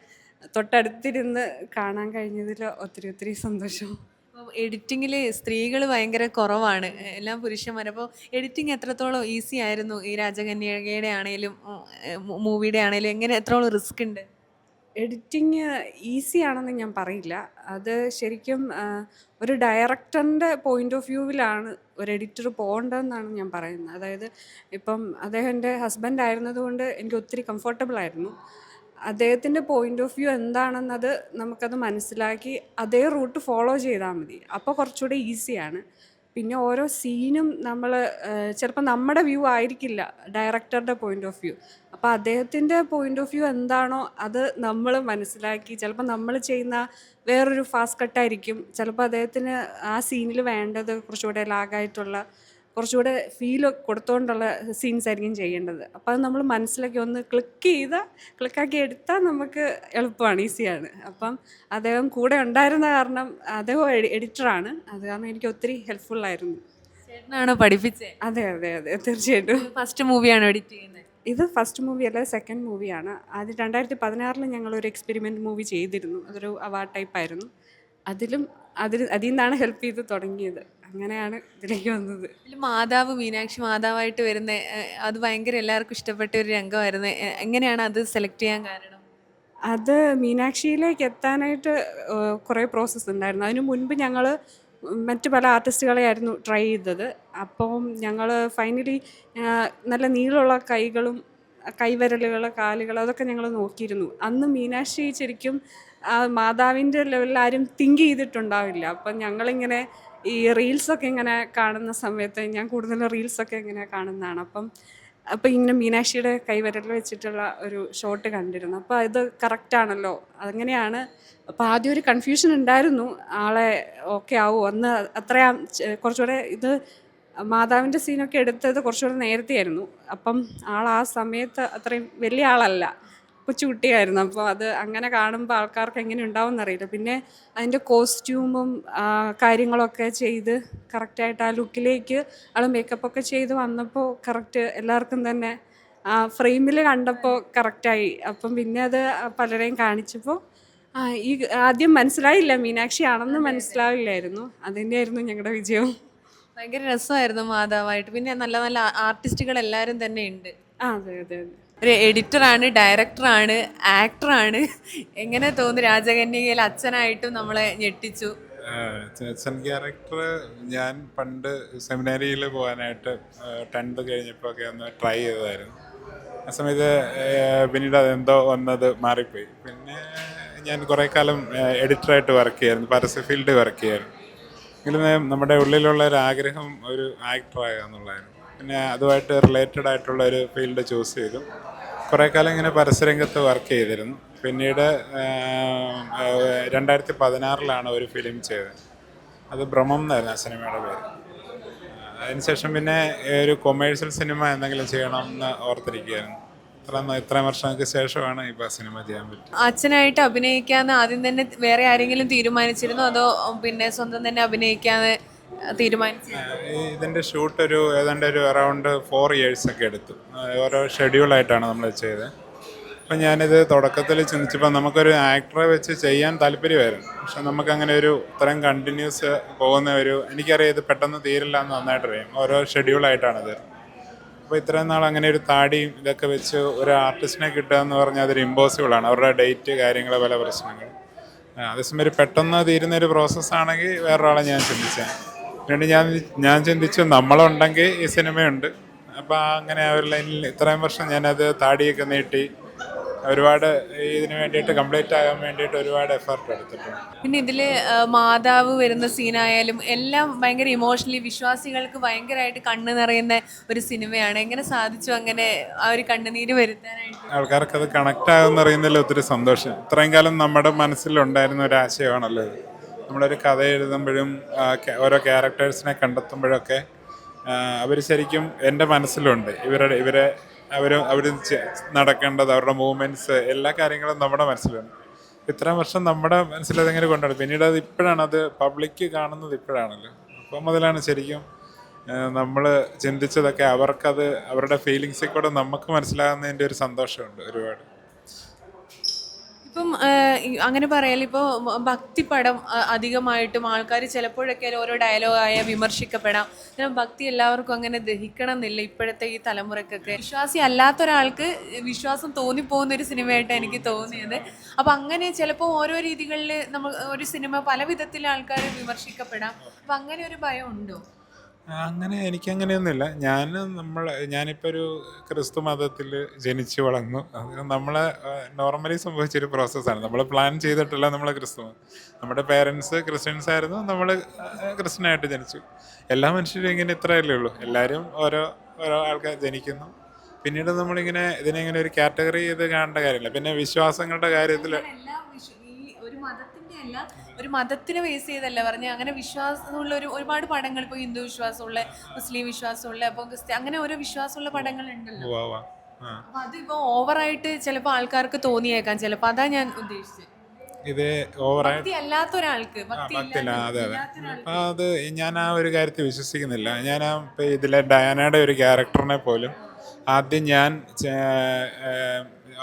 [SPEAKER 6] തൊട്ടടുത്തിരുന്ന് കാണാൻ കഴിഞ്ഞതിൽ ഒത്തിരി ഒത്തിരി സന്തോഷം.
[SPEAKER 3] എഡിറ്റിങ്ങിൽ സ്ത്രീകൾ ഭയങ്കര കുറവാണ്. എല്ലാം പുരുഷന്മാർ അപ്പോൾ എഡിറ്റിംഗ് എത്രത്തോളം ഈസി ആയിരുന്നു? ഈ രാജകന്യകയുടെ ആണേലും മൂവിയുടെ ആണേലും എങ്ങനെ എത്രത്തോളം റിസ്ക് ഉണ്ട്?
[SPEAKER 6] എഡിറ്റിങ് ഈസി ആണെന്ന് ഞാൻ പറയില്ല. അത് ശരിക്കും ഒരു ഡയറക്ടറിന്റെ പോയിന്റ് ഓഫ് വ്യൂവിലാണ് ഒരു എഡിറ്റർ പോകേണ്ടതെന്നാണ് ഞാൻ പറയുന്നത്. അതായത് ഇപ്പം അദ്ദേഹം എന്റെ ഹസ്ബൻഡ് ആയിരുന്നതുകൊണ്ട് എനിക്ക് ഒത്തിരി കംഫർട്ടബിൾ ആയിരുന്നു. അദ്ദേഹത്തിന്റെ പോയിന്റ് ഓഫ് വ്യൂ എന്താണെന്നത് നമുക്കത് മനസ്സിലാക്കി അതേ റൂട്ട് ഫോളോ ചെയ്താൽ മതി. അപ്പോൾ കുറച്ചുകൂടെ ഈസിയാണ്. പിന്നെ ഓരോ സീനും നമ്മൾ ചിലപ്പോൾ നമ്മുടെ വ്യൂ ആയിരിക്കില്ല ഡയറക്ടറുടെ പോയിന്റ് ഓഫ് വ്യൂ അപ്പോൾ അദ്ദേഹത്തിന്റെ പോയിന്റ് ഓഫ് വ്യൂ എന്താണോ അത് നമ്മൾ മനസ്സിലാക്കി ചിലപ്പോൾ നമ്മൾ ചെയ്യുന്ന വേറൊരു ഫാസ്റ്റ് കട്ടായിരിക്കും ചിലപ്പോൾ അദ്ദേഹത്തിന് ആ സീനിൽ വേണ്ടത് കുറച്ചുകൂടെ ലാഗായിട്ടുള്ള കുറച്ചുകൂടെ ഫീൽ കൊടുത്തുകൊണ്ടുള്ള സീൻസ് ആയിരിക്കും ചെയ്യേണ്ടത്. അപ്പോൾ അത് നമ്മൾ മനസ്സിലാക്കി ഒന്ന് ക്ലിക്ക് ചെയ്താൽ ക്ലിക്കാക്കി എടുത്താൽ നമുക്ക് എളുപ്പമാണ് ഈസിയാണ് അപ്പം അദ്ദേഹം കൂടെ ഉണ്ടായിരുന്ന കാരണം അദ്ദേഹം എഡിറ്ററാണ് അത് കാരണം എനിക്ക് ഒത്തിരി ഹെൽപ്ഫുൾ ആയിരുന്നു.
[SPEAKER 3] ചേട്ടനാണോ പഠിപ്പിച്ചത്
[SPEAKER 6] അതെ അതെ അതെ തീർച്ചയായിട്ടും.
[SPEAKER 3] ഫസ്റ്റ് മൂവിയാണ് എഡിറ്റ് ചെയ്യുന്നത്
[SPEAKER 6] ഇത് ഫസ്റ്റ് മൂവി അല്ല സെക്കൻഡ് മൂവിയാണ് അത് രണ്ടായിരത്തി പതിനാറിൽ ഞങ്ങളൊരു എക്സ്പെരിമെന്റ് മൂവി ചെയ്തിരുന്നു. അതൊരു അവാർഡ് ടൈപ്പ് ആയിരുന്നു. അതിലും അതിൽ അതിൽ നിന്നാണ് ഹെൽപ്പ് ചെയ്ത് തുടങ്ങിയത്. അങ്ങനെയാണ് ഇതിലേക്ക് വന്നത്.
[SPEAKER 3] ഇതിൽ മാതാവ് മീനാക്ഷി മാതാവായിട്ട് വരുന്ന അത് ഭയങ്കര എല്ലാവർക്കും ഇഷ്ടപ്പെട്ട ഒരു രംഗമായിരുന്നു. എങ്ങനെയാണ് അത് സെലക്ട് ചെയ്യാൻ കാരണം?
[SPEAKER 6] അത് മീനാക്ഷിയിലേക്ക് എത്താനായിട്ട് കുറേ പ്രോസസ്സ് ഉണ്ടായിരുന്നു. അതിനു മുൻപ് ഞങ്ങൾ മറ്റ് പല ആർട്ടിസ്റ്റുകളെയായിരുന്നു ട്രൈ ചെയ്തത്. അപ്പം ഞങ്ങൾ ഫൈനലി നല്ല നീളമുള്ള കൈകളും കൈവിരലുകൾ കാലുകൾ അതൊക്കെ ഞങ്ങൾ നോക്കിയിരുന്നു. അന്ന് മീനാക്ഷി ശരിക്കും മാതാവിന്റെ ലെവലിൽ ആരും തിങ്ക് ചെയ്തിട്ടുണ്ടാവില്ല. അപ്പം ഞങ്ങളിങ്ങനെ ഈ റീൽസൊക്കെ ഇങ്ങനെ കാണുന്ന സമയത്ത് ഞാൻ കൂടുതലും റീൽസൊക്കെ ഇങ്ങനെ കാണുന്നതാണ്. അപ്പം അപ്പോൾ ഇങ്ങനെ മീനാക്ഷിയുടെ കൈവിരൽ വെച്ചിട്ടുള്ള ഒരു ഷോട്ട് കണ്ടിരുന്നു. അപ്പോൾ ഇത് കറക്റ്റാണല്ലോ അങ്ങനെയാണ്. അപ്പോൾ ആദ്യം ഒരു കൺഫ്യൂഷൻ ഉണ്ടായിരുന്നു. ആളെ ഓക്കെ ആവുമോ അന്ന് അത്രയും കുറച്ചുകൂടെ ഇത് മാതാവിന്റെ സീനൊക്കെ എടുത്തത് കുറച്ചുകൂടെ നേരത്തെയായിരുന്നു. അപ്പം ആൾ ആ സമയത്ത് അത്രയും വലിയ ആളല്ല. കൊച്ചുകുട്ടിയായിരുന്നു. അപ്പോൾ അത് അങ്ങനെ കാണുമ്പോൾ ആൾക്കാർക്ക് എങ്ങനെ ഉണ്ടാവും എന്നറിയില്ല. പിന്നെ അതിന്റെ കോസ്റ്റ്യൂമും കാര്യങ്ങളൊക്കെ ചെയ്ത് കറക്റ്റായിട്ട് ആ ലുക്കിലേക്ക് ആൾ മേക്കപ്പൊക്കെ ചെയ്ത് വന്നപ്പോൾ കറക്റ്റ് എല്ലാവർക്കും തന്നെ ആ ഫ്രെയിമിൽ കണ്ടപ്പോൾ കറക്റ്റായി. അപ്പം പിന്നെ അത് പലരെയും കാണിച്ചപ്പോൾ ഈ ആദ്യം മനസ്സിലായില്ല. മീനാക്ഷി ആണെന്ന് മനസ്സിലാവില്ലായിരുന്നു. അതിന്റെ ആയിരുന്നു ഞങ്ങളുടെ വിജയം.
[SPEAKER 3] ഭയങ്കര രസമായിരുന്നു മാതാവായിട്ട്. പിന്നെ നല്ല നല്ല ആർട്ടിസ്റ്റുകൾ എല്ലാവരും തന്നെ ഉണ്ട്.
[SPEAKER 6] ആ അതെ അതെ ഡയറക്ടർ
[SPEAKER 3] ഒരു എഡിറ്ററാണ് ഡയറക്ടറാണ് ആക്ടറാണ്. എങ്ങനെ തോന്നുന്നു രാജകന്യകയിൽ അച്ഛനായിട്ടും നമ്മളെ ഞെട്ടിച്ചു?
[SPEAKER 7] അച്ഛൻ ക്യാരക്ടർ ഞാൻ പണ്ട് സെമിനാരിയിൽ പോകാനായിട്ട് ടെൻത്ത് കഴിഞ്ഞപ്പോൾ ഒക്കെ ഒന്ന് ട്രൈ ചെയ്തതായിരുന്നു. ആ സമയത്ത് പിന്നീട് അതെന്തോ വന്നത് മാറിപ്പോയി. പിന്നെ ഞാൻ കുറേ കാലം എഡിറ്ററായിട്ട് വർക്ക് ചെയ്യായിരുന്നു പരസ്യ ഫീൽഡ് വർക്ക് ചെയ്യായിരുന്നു. എങ്കിലും നമ്മുടെ ഉള്ളിലുള്ള ഒരു ആഗ്രഹം ഒരു ആക്ടറാകുക എന്നുള്ളതായിരുന്നു പിന്നെ അതുമായിട്ട് റിലേറ്റഡ് ആയിട്ടുള്ള ഒരു ഫീൽഡ് ചൂസ് ചെയ്തു. കുറേ കാലം ഇങ്ങനെ പരസ്യരംഗത്ത് വർക്ക് ചെയ്തിരുന്നു. പിന്നീട് രണ്ടായിരത്തി പതിനാറിലാണ് ഒരു ഫിലിം ചെയ്തത്. അത് ഭ്രമം എന്നായിരുന്നു ആ സിനിമയുടെ പേര്. അതിനുശേഷം പിന്നെ ഒരു കൊമേഴ്ഷ്യൽ സിനിമ എന്തെങ്കിലും ചെയ്യണം എന്ന് ഓർത്തിരിക്കുകയായിരുന്നു. ഇത്ര ഇത്രയും വർഷങ്ങൾക്ക് ശേഷമാണ് ഇപ്പോൾ സിനിമ ചെയ്യാൻ പറ്റും
[SPEAKER 3] അച്ഛനായിട്ട് അഭിനയിക്കാന്ന് ആദ്യം തന്നെ വേറെ ആരെങ്കിലും തീരുമാനിച്ചിരുന്നു? അതോ പിന്നെ സ്വന്തം തന്നെ അഭിനയിക്കാന്ന് തീരുമാനിച്ചു
[SPEAKER 7] ഇതിന്റെ ഇതിന്റെ ഷൂട്ട് ഒരു ഏതാണ്ട് ഒരു അറൗണ്ട് ഫോർ ഇയേഴ്സ് ഒക്കെ എടുത്തു. ഓരോ ഷെഡ്യൂൾ ആയിട്ടാണ് നമ്മൾ ചെയ്തത്. അപ്പം ഞാനിത് തുടക്കത്തിൽ ചിന്തിച്ചപ്പോൾ നമുക്കൊരു ആക്ടറെ വെച്ച് ചെയ്യാൻ താല്പര്യമായിരുന്നു. പക്ഷെ നമുക്കങ്ങനെ ഒരു ഇത്രയും കണ്ടിന്യൂസ് പോകുന്ന ഒരു എനിക്കറിയാം ഇത് പെട്ടെന്ന് തീരില്ല എന്ന് നന്നായിട്ടറിയാം ഓരോ ഷെഡ്യൂൾ ഷെഡ്യൂളായിട്ടാണത് അപ്പോൾ ഇത്രയും നാൾ അങ്ങനെ ഒരു താടിയും ഇതൊക്കെ വെച്ച് ഒരു ആർട്ടിസ്റ്റിനെ കിട്ടുക എന്ന് പറഞ്ഞാൽ അതൊരു ഇമ്പോസിബിൾ ആണ്. അവരുടെ ഡേറ്റ് കാര്യങ്ങൾ പല പ്രശ്നങ്ങൾ അതേസമയം ഒരു പെട്ടെന്ന് തീരുന്ന ഒരു പ്രോസസ്സാണെങ്കിൽ വേറൊരാളെ ഞാൻ ചിന്തിച്ചാൽ വേണ്ടി ഞാൻ ഞാൻ ചിന്തിച്ചു നമ്മളുണ്ടെങ്കിൽ ഈ സിനിമയുണ്ട് അപ്പോൾ അങ്ങനെ ആ ഒരു ലൈനിൽ ഇത്രയും വർഷം ഞാനത് താടിയൊക്കെ നീട്ടി ഒരുപാട് ഇതിനു വേണ്ടിയിട്ട് കംപ്ലീറ്റ് ആകാൻ വേണ്ടിയിട്ട് ഒരുപാട് എഫർട്ട് എടുത്തിട്ടുണ്ട്.
[SPEAKER 3] പിന്നെ ഇതിൽ ആ, മാതാവ് വരുന്ന സീനായാലും എല്ലാം ഭയങ്കര ഇമോഷണലി വിശ്വാസികൾക്ക് ഭയങ്കരമായിട്ട് കണ്ണ് നിറയുന്ന ഒരു സിനിമയാണ് എങ്ങനെ സാധിച്ചു അങ്ങനെ ആ ഒരു കണ്ണുനീര് വരുത്താനായിട്ട്?
[SPEAKER 7] ആൾക്കാർക്ക് അത് കണക്ട് ആകുമെന്ന് അറിയുന്നതിൽ ഒത്തിരി സന്തോഷം. ഇത്രയും കാലം നമ്മുടെ മനസ്സിലുണ്ടായിരുന്ന ഒരു ആശയമാണല്ലോ ഇത്. നമ്മളൊരു കഥ എഴുതുമ്പോഴും ഓരോ ക്യാരക്ടേഴ്സിനെ കണ്ടെത്തുമ്പോഴൊക്കെ അവർ ശരിക്കും എന്റെ മനസ്സിലുണ്ട്. ഇവരുടെ ഇവരെ അവർ അവർ നടക്കേണ്ടത് അവരുടെ മൂവ്മെന്റ്സ് എല്ലാ കാര്യങ്ങളും നമ്മുടെ മനസ്സിലുണ്ട് ഇത്രയും വർഷം നമ്മുടെ മനസ്സിൽ അതെങ്ങനെ കൊണ്ടുവരും പിന്നീട് അത് ഇപ്പോഴാണ് അത് പബ്ലിക്ക് കാണുന്നത് ഇപ്പോഴാണല്ലോ. അപ്പം മുതലാണ് ശരിക്കും നമ്മൾ ചിന്തിച്ചതൊക്കെ അവർക്കത് അവരുടെ ഫീലിങ്സിൽ കൂടെ നമുക്ക് മനസ്സിലാകുന്നതിന്റെ ഒരു സന്തോഷമുണ്ട് ഒരുപാട്.
[SPEAKER 3] ഇപ്പം അങ്ങനെ പറയാൽ ഇപ്പോൾ ഭക്തിപ്പടം അധികമായിട്ടും ആൾക്കാർ ചിലപ്പോഴൊക്കെ ഓരോ ഡയലോഗായ വിമർശിക്കപ്പെടാം. ഭക്തി എല്ലാവർക്കും അങ്ങനെ ദഹിക്കണം എന്നില്ല ഇപ്പോഴത്തെ ഈ തലമുറക്കൊക്കെ. വിശ്വാസി അല്ലാത്ത ഒരാൾക്ക് വിശ്വാസം തോന്നിപ്പോകുന്ന ഒരു സിനിമയായിട്ട് എനിക്ക് തോന്നിയത്. അപ്പം അങ്ങനെ ചിലപ്പോൾ ഓരോ രീതികളിൽ നമ്മൾ ഒരു സിനിമ പല വിധത്തിൽ ആൾക്കാർ വിമർശിക്കപ്പെടാം. അപ്പം അങ്ങനെ ഒരു ഭയം ഉണ്ടോ
[SPEAKER 7] അങ്ങനെ എനിക്കങ്ങനെയൊന്നുമില്ല. ഞാൻ നമ്മൾ ഞാനിപ്പോൾ ഒരു ക്രിസ്തു മതത്തിൽ ജനിച്ചു വളർന്നു. അത് നമ്മളെ നോർമലി സംഭവിച്ചൊരു പ്രോസസ്സാണ് നമ്മൾ പ്ലാൻ ചെയ്തിട്ടല്ല നമ്മൾ ക്രിസ്തു നമ്മുടെ പേരൻസ് ക്രിസ്ത്യൻസ് ആയിരുന്നു. നമ്മൾ ക്രിസ്ത്യനായിട്ട് ജനിച്ചു. എല്ലാ മനുഷ്യരും ഇങ്ങനെ ഇത്രയല്ലേ ഉള്ളൂ. എല്ലാവരും ഓരോ ഓരോ ആൾക്കാർ ജനിക്കുന്നു. പിന്നീട് നമ്മളിങ്ങനെ ഇതിനെ ഇങ്ങനെ ഒരു കാറ്റഗറി ചെയ്ത് കാണേണ്ട കാര്യമില്ല. പിന്നെ വിശ്വാസങ്ങളുടെ കാര്യത്തിൽ
[SPEAKER 3] എല്ലാ ഈ ഒരു ഒരു മതത്തിനെ ബേസ് ചെയ്തല്ല പറഞ്ഞ അങ്ങനെ വിശ്വാസമുള്ള ഒരു ഒരുപാട് പടങ്ങൾ ഇപ്പോൾ ഹിന്ദു വിശ്വാസമുള്ള മുസ്ലിം വിശ്വാസമുള്ള അപ്പോൾ ക്രിസ്ത്യ അങ്ങനെ ഓരോ വിശ്വാസമുള്ള പടങ്ങൾ ഉണ്ടല്ലോ അപ്പൊ അതിപ്പോ ഓവറായിട്ട് ചിലപ്പോൾ ആൾക്കാർക്ക് തോന്നിയേക്കാം. ചിലപ്പോൾ അതാ ഞാൻ ഉദ്ദേശിച്ചത്
[SPEAKER 7] ഇത് ഓവറായിട്ട് അതെ ഞാൻ ആ ഒരു കാര്യത്തിൽ വിശ്വസിക്കുന്നില്ല. ഞാൻ ആ ഇപ്പം ഇതിലെ ഡയാനയുടെ ഒരു ക്യാരക്ടറിനെ പോലും ആദ്യം ഞാൻ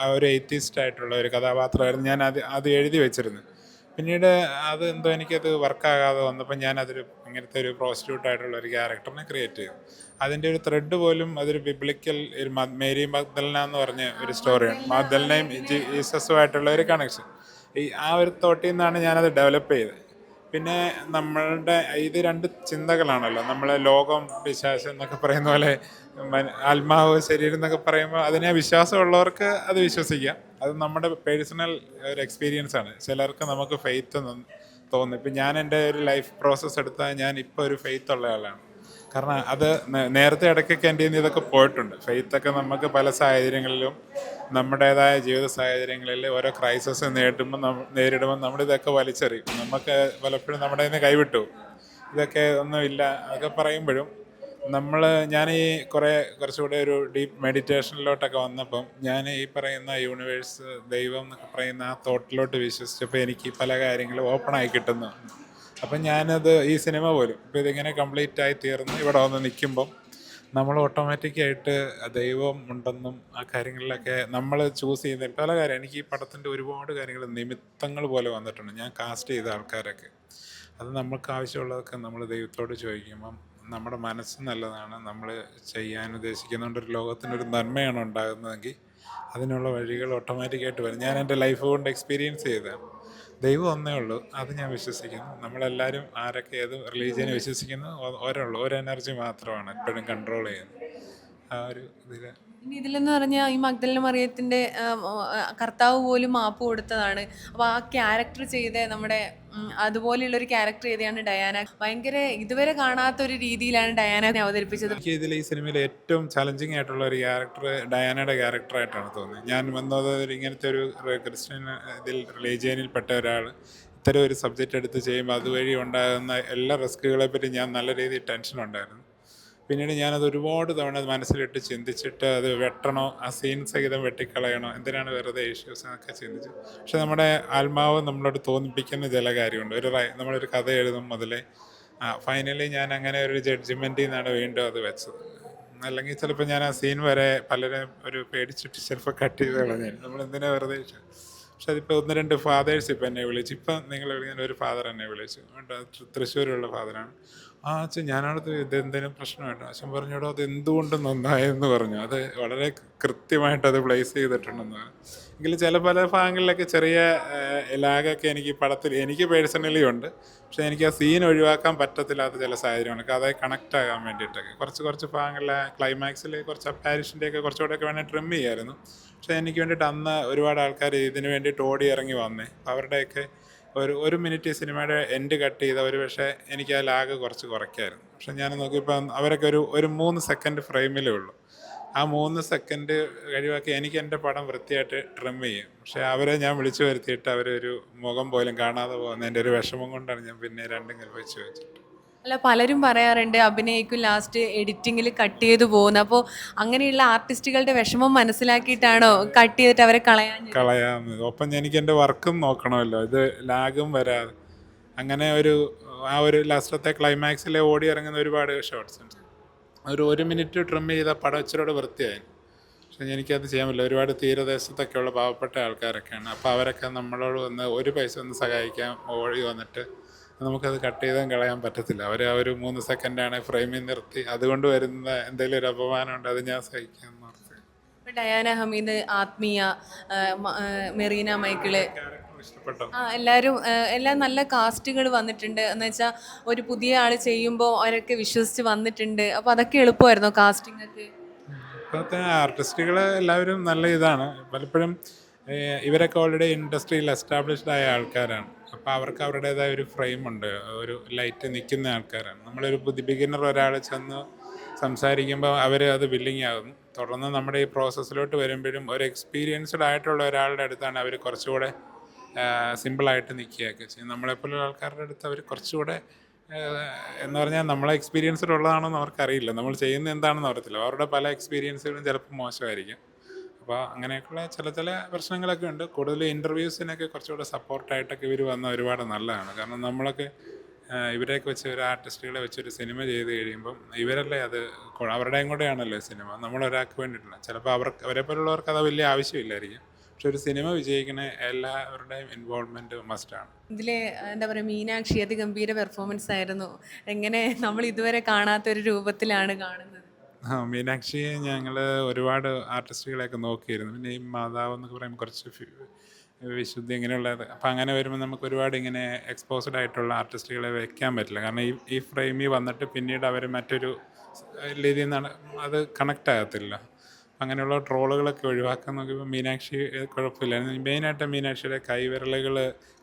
[SPEAKER 7] ഒരു എയ്ത്തിസ്റ്റ് ആയിട്ടുള്ള ഒരു കഥാപാത്രമായിരുന്നു ഞാൻ അത് അത് എഴുതി വെച്ചിരുന്നു പിന്നീട് അത് എന്തോ എനിക്കത് വർക്കാകാതെ വന്നപ്പോൾ ഞാൻ അതൊരു ഇങ്ങനത്തെ ഒരു പ്രോസ്റ്റിറ്റ്യൂട്ട് ആയിട്ടുള്ള ഒരു ക്യാരക്ടറിനെ ക്രിയേറ്റ് ചെയ്തു. അതിന്റെ ഒരു ത്രെഡ് പോലും അതൊരു ബിബ്ലിക്കൽ ഒരു മേരി മഗ്ദലന എന്ന് പറഞ്ഞ ഒരു സ്റ്റോറിയാണ് മഗ്ദലനയും ജീസസുമായിട്ടുള്ള ഒരു കണക്ഷൻ ഈ ആ ഒരു തോട്ടിൽ നിന്നാണ് ഞാനത് ഡെവലപ്പ് ചെയ്തത്. പിന്നെ നമ്മളുടെ ഇത് രണ്ട് ചിന്തകളാണല്ലോ. നമ്മളെ ലോകം വിശ്വാസം എന്നൊക്കെ പറയുന്ന പോലെ ആത്മാവ് ശരീരം എന്നൊക്കെ പറയുമ്പോൾ അതിനെ വിശ്വാസമുള്ളവർക്ക് അത് വിശ്വസിക്കാം. അത് നമ്മുടെ പേഴ്സണൽ ഒരു എക്സ്പീരിയൻസ് ആണ്. ചിലർക്ക് നമുക്ക് ഫെയ്ത്ത് തോന്നുന്നു ഇപ്പം ഞാൻ എന്റെ ഒരു ലൈഫ് പ്രോസസ്സ് എടുത്താൽ ഞാൻ ഇപ്പോൾ ഒരു ഫെയ്ത്ത് ഉള്ള ആളാണ്. കാരണം അത് നേരത്തെ ഇടയ്ക്കൊക്കെ എന്റെ നിന്ന് ഇതൊക്കെ പോയിട്ടുണ്ട്. ഫെയ്ത്തൊക്കെ നമുക്ക് പല സാഹചര്യങ്ങളിലും നമ്മുടേതായ ജീവിത സാഹചര്യങ്ങളിൽ ഓരോ ക്രൈസിസ് നേരിടുമ്പോൾ നേരിടുമ്പോൾ നമ്മളിതൊക്കെ വലിച്ചെറിയും. നമുക്ക് പലപ്പോഴും നമ്മുടെ നിന്ന് കൈവിട്ടു. ഇതൊക്കെ ഒന്നുമില്ല അതൊക്കെ പറയുമ്പോഴും നമ്മൾ ഞാൻ ഈ കുറേ കുറച്ചുകൂടെ ഒരു ഡീപ്പ് മെഡിറ്റേഷനിലോട്ടൊക്കെ വന്നപ്പം ഞാൻ ഈ പറയുന്ന യൂണിവേഴ്സ് ദൈവം എന്നൊക്കെ പറയുന്ന ആ തോട്ടിലോട്ട് വിശ്വസിച്ചപ്പോൾ എനിക്ക് പല കാര്യങ്ങളും ഓപ്പണായി കിട്ടുന്നു. അപ്പം ഞാനത് ഈ സിനിമ പോലും ഇപ്പം ഇതിങ്ങനെ കംപ്ലീറ്റ് ആയി തീർന്ന് ഇവിടെ വന്ന് നിൽക്കുമ്പം നമ്മൾ ഓട്ടോമാറ്റിക്കായിട്ട് ദൈവം ഉണ്ടെന്നും ആ കാര്യങ്ങളിലൊക്കെ നമ്മൾ ചൂസ് ചെയ്യുന്ന പല കാര്യം. എനിക്ക് ഈ പടത്തിന്റെ ഒരുപാട് കാര്യങ്ങൾ നിമിത്തങ്ങൾ പോലെ വന്നിട്ടുണ്ട്. ഞാൻ കാസ്റ്റ് ചെയ്ത ആൾക്കാരൊക്കെ. അത് നമുക്ക് ആവശ്യമുള്ളതൊക്കെ നമ്മൾ ദൈവത്തോട് ചോദിക്കുമ്പം നമ്മുടെ മനസ്സ് നല്ലതാണ്. നമ്മൾ ചെയ്യാൻ ഉദ്ദേശിക്കുന്നുണ്ട് ഒരു ലോകത്തിനൊരു നന്മയാണ് ഉണ്ടാകുന്നതെങ്കിൽ അതിനുള്ള വഴികൾ ഓട്ടോമാറ്റിക്കായിട്ട് വരും. ഞാൻ എന്റെ ലൈഫ് കൊണ്ട് എക്സ്പീരിയൻസ് ചെയ്തതാണ്. ദൈവം ഒന്നേ ഉള്ളൂ. അത് ഞാൻ വിശ്വസിക്കുന്നു. നമ്മളെല്ലാവരും ആരൊക്കെ ഏത് റിലീജിയനെ വിശ്വസിക്കുന്നു? ഓരോ ഉള്ളൂ. ഒരു എനർജി മാത്രമാണ്. എപ്പോഴും കൺട്രോൾ ചെയ്യുന്നത് ആ ഒരു ഇതിൽ.
[SPEAKER 3] ഇനി ഇതിലെന്ന് പറഞ്ഞാൽ ഈ മഗ്ദല മറിയത്തിന്റെ ആം, ആ, കർത്താവ് പോലും മാപ്പ് കൊടുത്തതാണ്. അപ്പോൾ ആ ക്യാരക്ടർ ചെയ്ത നമ്മുടെ ഉം, അതുപോലെയുള്ള ഒരു ക്യാരക്ടർ ചെയ്തെയാണ് ഡയാന. ഭയങ്കര ഇതുവരെ കാണാത്ത ഒരു രീതിയിലാണ് ഡയാന അവതരിപ്പിച്ചത്.
[SPEAKER 7] എനിക്ക് ഇതിൽ ഈ സിനിമയിൽ ഏറ്റവും ചലഞ്ചിങ് ആയിട്ടുള്ള ഒരു ക്യാരക്ടർ ഡയാനയുടെ ക്യാരക്ടറായിട്ടാണ് തോന്നുന്നത് ഞാൻ വന്നത് ഒരു ഇങ്ങനത്തെ ഒരു ക്രിസ്ത്യൻ ഇതിൽ റിലീജിയനിൽ പെട്ട ഒരാൾ. ഇത്തരം ഒരു സബ്ജക്റ്റ് എടുത്ത് ചെയ്യുമ്പോൾ അതുവഴി ഉണ്ടാകുന്ന എല്ലാ റിസ്കുകളെ പറ്റി ഞാൻ നല്ല രീതിയിൽ ടെൻഷൻ ഉണ്ടായിരുന്നു. പിന്നീട് ഞാനത് ഒരുപാട് തവണ മനസ്സിലിട്ട് ചിന്തിച്ചിട്ട് അത് വെട്ടണോ ആ സീൻ സഹിതം വെട്ടിക്കളയണോ എന്തിനാണ് വെറുതെ ഇഷ്യൂസ് എന്നൊക്കെ ചിന്തിച്ചു. പക്ഷെ നമ്മുടെ ആത്മാവ് നമ്മളോട് തോന്നിപ്പിക്കുന്ന ചില കാര്യമുണ്ട്. ഒരു നമ്മളൊരു കഥ എഴുതും മുതലേ ഫൈനലി ഞാൻ അങ്ങനെ ഒരു ജഡ്ജ്മെന്റിൽ നിന്നാണ് വീണ്ടും അത് വെച്ചത്. അല്ലെങ്കിൽ ചിലപ്പോൾ ഞാൻ ആ സീൻ വരെ പലരെ ഒരു പേടിച്ചിട്ട് ചിലപ്പോൾ കട്ട് ചെയ്ത് കളഞ്ഞു നമ്മൾ എന്തിനാ വെറുതെ പക്ഷെ അതിപ്പോൾ ഒന്ന് രണ്ട് ഫാദേഴ്സ് ഇപ്പം എന്നെ വിളിച്ചു. ഇപ്പം നിങ്ങൾ വിളിക്കുന്ന ഒരു ഫാദർ എന്നെ വിളിച്ചു. തൃശ്ശൂരുള്ള ഫാദറാണ് ആ അച്ഛൻ ഞാനടുത്ത് ഇത് എന്തെങ്കിലും പ്രശ്നമായിട്ടോ? അച്ഛൻ പറഞ്ഞോടോ അത് എന്തുകൊണ്ട് നന്നായെന്ന് പറഞ്ഞു. അത് വളരെ കൃത്യമായിട്ട് അത് പ്ലേസ് ചെയ്തിട്ടുണ്ടെന്ന്. എങ്കിലും ചില പല ഭാഗങ്ങളിലൊക്കെ ചെറിയ ലാഗൊക്കെ എനിക്ക് പടത്തിൽ എനിക്ക് പേഴ്സണലി ഉണ്ട്. പക്ഷെ എനിക്ക് ആ സീൻ ഒഴിവാക്കാൻ പറ്റത്തില്ലാത്ത ചില സാഹചര്യമാണ് കഥയെ കണക്റ്റ് ആകാൻ വേണ്ടിയിട്ടൊക്കെ. കുറച്ച് കുറച്ച് ഭാഗങ്ങളിലെ ക്ലൈമാക്സിൽ കുറച്ച് അപ്പാരിഷന്റെയൊക്കെ കുറച്ചുകൂടെയൊക്കെ വേണേൽ ട്രിം ചെയ്യായിരുന്നു. പക്ഷേ എനിക്ക് വേണ്ടിയിട്ട് അന്ന് ഒരുപാട് ആൾക്കാർ ഇതിന് വേണ്ടിയിട്ട് ഓടി ഇറങ്ങി വന്നേ. അവരുടെയൊക്കെ ഒരു ഒരു മിനിറ്റ് സിനിമയുടെ എൻഡ് കട്ട് ചെയ്ത ഒരു പക്ഷേ എനിക്ക് ആ ലാഗ് കുറച്ച് കുറയ്ക്കായിരുന്നു. പക്ഷെ ഞാൻ നോക്കിയപ്പോൾ അവരൊക്കെ ഒരു ഒരു മൂന്ന് സെക്കൻഡ് ഫ്രെയിമിലേ ഉള്ളൂ. ആ മൂന്ന് സെക്കൻഡ് കഴിവാക്കി എനിക്ക് എന്റെ പടം വൃത്തിയായിട്ട് ട്രിം ചെയ്യും. പക്ഷേ അവരെ ഞാൻ വിളിച്ചു വരുത്തിയിട്ട് അവരൊരു മുഖം പോലും കാണാതെ പോകുന്നതിന്റെ ഒരു വിഷമം കൊണ്ടാണ് ഞാൻ പിന്നെ രണ്ടും കൽപ്പിച്ച് വെച്ചിട്ട്
[SPEAKER 3] അല്ല പലരും പറയാറുണ്ട് അഭിനയിക്കും ലാസ്റ്റ് എഡിറ്റിങ്ങിൽ കട്ട് ചെയ്ത് പോകുന്നത് അപ്പോൾ അങ്ങനെയുള്ള ആർട്ടിസ്റ്റുകളുടെ വിഷമം മനസ്സിലാക്കിയിട്ടാണോ കട്ട് ചെയ്തിട്ട് അവരെ കളയാൻ
[SPEAKER 7] കളയാം ഒപ്പം എനിക്ക് എന്റെ വർക്കും നോക്കണമല്ലോ. ഇത് ലാഗും വരാതെ. അങ്ങനെ ഒരു ആ ഒരു ലാസ്റ്റത്തെ ക്ലൈമാക്സിലെ ഓടി ഇറങ്ങുന്ന ഒരുപാട് ഷോർട്സ് ഉണ്ട്. ഒരു ഒരു മിനിറ്റ് ട്രിം ചെയ്ത പടം ഇച്ചിരൂടെ വൃത്തിയായി. പക്ഷെ എനിക്കത് ചെയ്യാൻ പറ്റില്ല. ഒരുപാട് തീരദേശത്തൊക്കെയുള്ള പാവപ്പെട്ട ആൾക്കാരൊക്കെയാണ്. അപ്പോൾ അവരൊക്കെ നമ്മളോട് വന്ന് ഒരു പൈസ ഒന്ന് സഹായിക്കാൻ ഓടി വന്നിട്ട് നമുക്കത് കട്ട് ചെയ്തും കളയാൻ പറ്റത്തില്ല. അവർ ആ ഒരു മൂന്ന് സെക്കൻഡാണ് ഫ്രെയിമിൽ നിർത്തി അതുകൊണ്ട് വരുന്ന എന്തെങ്കിലും ഒരു അപമാനമുണ്ട് അത് ഞാൻ
[SPEAKER 3] സഹിക്കാൻ ഡയാന ഹമീദ് ആത്മീയ മെറീന
[SPEAKER 7] മൈക്കിൾ.
[SPEAKER 3] ആ എല്ലാവരും എല്ലാ നല്ല കാസ്റ്റുകൾ വന്നിട്ടുണ്ട്. എന്ന് വെച്ചാൽ ഒരു പുതിയ ആൾ ചെയ്യുമ്പോൾ അവരൊക്കെ വിശ്വസിച്ച് വന്നിട്ടുണ്ട്. അപ്പോൾ അതൊക്കെ എളുപ്പമായിരുന്നോ കാസ്റ്റിംഗ് ഒക്കെ?
[SPEAKER 7] ഇപ്പോഴത്തെ ആർട്ടിസ്റ്റുകൾ എല്ലാവരും നല്ല ഇതാണ്. പലപ്പോഴും ഇവരൊക്കെ ഓൾറെഡി ഇൻഡസ്ട്രിയിൽ എസ്റ്റാബ്ലിഷ്ഡ് ആയ ആൾക്കാരാണ്. അപ്പോൾ അവർക്ക് അവരുടേതായ ഒരു ഫ്രെയിം ഉണ്ട്. ഒരു ലൈറ്റ് നിൽക്കുന്ന ആൾക്കാരാണ്. നമ്മളൊരു പുതി ബിഗിനർ ഒരാൾ ചെന്ന് സംസാരിക്കുമ്പോൾ അവർ അത് ബില്ലിങ് ആകും തുടർന്ന് നമ്മുടെ ഈ പ്രോസസ്സിലോട്ട് വരുമ്പോഴും ഒരു എക്സ്പീരിയൻസ്ഡ് ആയിട്ടുള്ള ഒരാളുടെ അടുത്താണ് അവർ കുറച്ചുകൂടെ സിമ്പിളായിട്ട് നിൽക്കുകയൊക്കെ ചെയ്യും നമ്മളെപ്പോലുള്ള ആൾക്കാരുടെ അടുത്ത് അവർ കുറച്ചുകൂടെ എന്ന് പറഞ്ഞാൽ നമ്മളെ എക്സ്പീരിയൻസ്ഡ് ഉള്ളതാണെന്ന് അവർക്കറിയില്ല. നമ്മൾ ചെയ്യുന്ന എന്താണെന്ന് അറിയത്തില്ല. അവരുടെ പല എക്സ്പീരിയൻസുകളും ചിലപ്പോൾ മോശമായിരിക്കും. അപ്പോൾ അങ്ങനെയൊക്കെയുള്ള ചില ചില പ്രശ്നങ്ങളൊക്കെ ഉണ്ട്. കൂടുതൽ ഇന്റർവ്യൂസിനൊക്കെ കുറച്ചുകൂടെ സപ്പോർട്ടായിട്ടൊക്കെ ഇവർ വന്ന ഒരുപാട് നല്ലതാണ്. കാരണം നമ്മളൊക്കെ ഇവരെയൊക്കെ വെച്ച് ഒരു ആർട്ടിസ്റ്റുകളെ വെച്ചൊരു സിനിമ ചെയ്ത് കഴിയുമ്പം ഇവരല്ലേ അത് അവരുടെയും കൂടെയാണല്ലോ സിനിമ നമ്മളൊരാൾക്ക് വേണ്ടിയിട്ടില്ല. ചിലപ്പോൾ അവർക്ക് അവരെ പോലുള്ളവർക്ക് അത് വലിയ ആവശ്യമില്ലായിരിക്കും. പക്ഷെ ഒരു സിനിമ വിജയിക്കുന്ന എല്ലാവരുടെയും ഇൻവോൾവ്മെന്റ് മസ്റ്റാണ്
[SPEAKER 3] ഇതിലെ എന്താ പറയുക മീനാക്ഷി അതിഗംഭീര പെർഫോമൻസ് ആയിരുന്നു. എങ്ങനെ നമ്മൾ ഇതുവരെ കാണാത്ത ഒരു രൂപത്തിലാണ് കാണുന്നത്.
[SPEAKER 7] ആ മീനാക്ഷിയെ ഞങ്ങൾ ഒരുപാട് ആർട്ടിസ്റ്റുകളെയൊക്കെ നോക്കിയിരുന്നു. പിന്നെ ഈ മാതാവ് എന്നൊക്കെ പറയുമ്പോൾ കുറച്ച് വിശുദ്ധി ഇങ്ങനെയുള്ളത്. അപ്പം അങ്ങനെ വരുമ്പോൾ നമുക്ക് ഒരുപാട് ഇങ്ങനെ എക്സ്പോസ്ഡ് ആയിട്ടുള്ള ആർട്ടിസ്റ്റുകളെ വെക്കാൻ പറ്റില്ല. കാരണം ഈ ഈ ഫ്രെയിമിൽ വന്നിട്ട് പിന്നീട് അവർ മറ്റൊരു രീതിയിൽ നിന്നാണ് അത് കണക്റ്റ് ആകത്തില്ല. അങ്ങനെയുള്ള ട്രോളുകളൊക്കെ ഒഴിവാക്കാൻ നോക്കിയപ്പോൾ മീനാക്ഷി കുഴപ്പമില്ലായിരുന്നു. മെയിനായിട്ട് മീനാക്ഷിയുടെ കൈവിരലുകൾ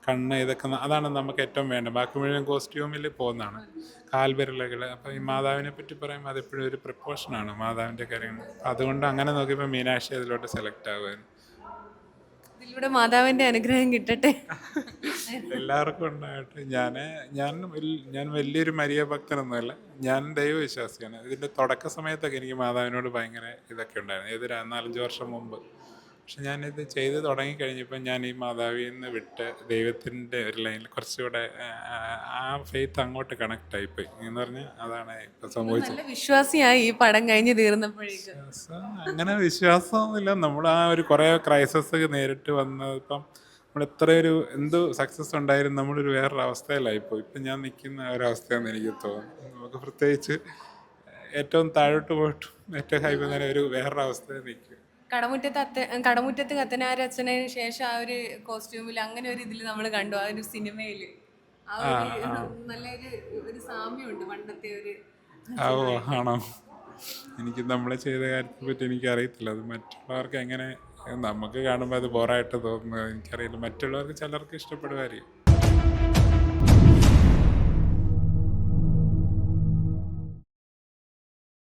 [SPEAKER 7] കണ്ണ് ഇതൊക്കെ അതാണ് നമുക്ക് ഏറ്റവും വേണ്ടത്. ബാക്കി മുഴുവൻ കോസ്റ്റ്യൂമിൽ പോകുന്നതാണ്. കാൽവിരലുകൾ. അപ്പോൾ ഈ മാതാവിനെ പറ്റി പറയുമ്പോൾ അതെപ്പോഴും ഒരു പ്രിപ്പോഷനാണ് മാതാവിന്റെ കാര്യങ്ങൾ. അതുകൊണ്ട് അങ്ങനെ നോക്കിയപ്പോൾ മീനാക്ഷി അതിലോട്ട് സെലക്ട് ആകുമായിരുന്നു
[SPEAKER 3] ഇതിലൂടെ മാതാവിന്റെ അനുഗ്രഹം കിട്ടട്ടെ?
[SPEAKER 7] എല്ലാവർക്കും ഉണ്ടായിട്ട് ഞാൻ ഞാൻ ഞാൻ വലിയൊരു മരിയ ഭക്തനൊന്നുമല്ല. ഞാൻ ദൈവവിശ്വാസിയാണ്. ഇതിന്റെ തുടക്ക സമയത്തൊക്കെ എനിക്ക് മാതാവിനോട് ഭയങ്കര ഇതൊക്കെ ഉണ്ടായിരുന്നു. ഏത് ര- നാലഞ്ച് വർഷം മുമ്പ്. പക്ഷെ ഞാനിത് ചെയ്ത് തുടങ്ങിക്കഴിഞ്ഞപ്പോൾ ഞാൻ ഈ മാതാവിൽ നിന്ന് വിട്ട് ദൈവത്തിന്റെ ഒരു ലൈനിൽ കുറച്ചുകൂടെ ആ, ഫെയ്ത്ത് അങ്ങോട്ട് കണക്ട് ആയിപ്പോയി. എന്ന് പറഞ്ഞാൽ അതാണ് ഇപ്പം സംഭവിച്ചത്.
[SPEAKER 3] വിശ്വാസിയായി ഈ പടം കഴിഞ്ഞ് തീർന്നപ്പോഴേക്കും.
[SPEAKER 7] അങ്ങനെ വിശ്വാസമൊന്നുമില്ല. നമ്മൾ ആ ഒരു കുറേ ക്രൈസിസ് നേരിട്ട് വന്നപ്പം നമ്മൾ ഇത്രയൊരു ഒരു എന്ത് സക്സസ് ഉണ്ടായിരുന്നു നമ്മളൊരു വേറൊരു അവസ്ഥയിലായിപ്പോയി. ഇപ്പം ഞാൻ നിൽക്കുന്ന ഒരവസ്ഥയാണെന്ന് എനിക്ക് തോന്നുന്നു. നമുക്ക് പ്രത്യേകിച്ച് ഏറ്റവും താഴോട്ട് പോയിട്ടും ഏറ്റവും ഹൈപ്പ് ഒരു വേറൊരു അവസ്ഥയിൽ നിൽക്കും
[SPEAKER 3] കടമുറ്റത്ത് അത്ത കടമുറ്റത്ത് കത്തനാരച്ചന് ശേഷം ആ ഒരു കോസ്റ്റ്യൂമിൽ അങ്ങനെ ഒരു ഇതിൽ നമ്മൾ കണ്ടു. ആ ഒരു സിനിമയിൽ. ആ ഒരു നല്ലൊരു ഒരു സാമ്യമുണ്ട് പണ്ടത്തെ ഒരു
[SPEAKER 7] ഓ ആണോ? എനിക്ക് നമ്മളെ ചെയ്ത കാര്യത്തെ പറ്റി എനിക്ക് അറിയത്തില്ല അത് മറ്റുള്ളവർക്ക് എങ്ങനെ നമുക്ക് കാണുമ്പോൾ അത് ബോറായിട്ട് തോന്നുന്നത്. എനിക്കറിയില്ല. മറ്റുള്ളവർക്ക് ചിലർക്ക് ഇഷ്ടപ്പെടുമായിരിക്കും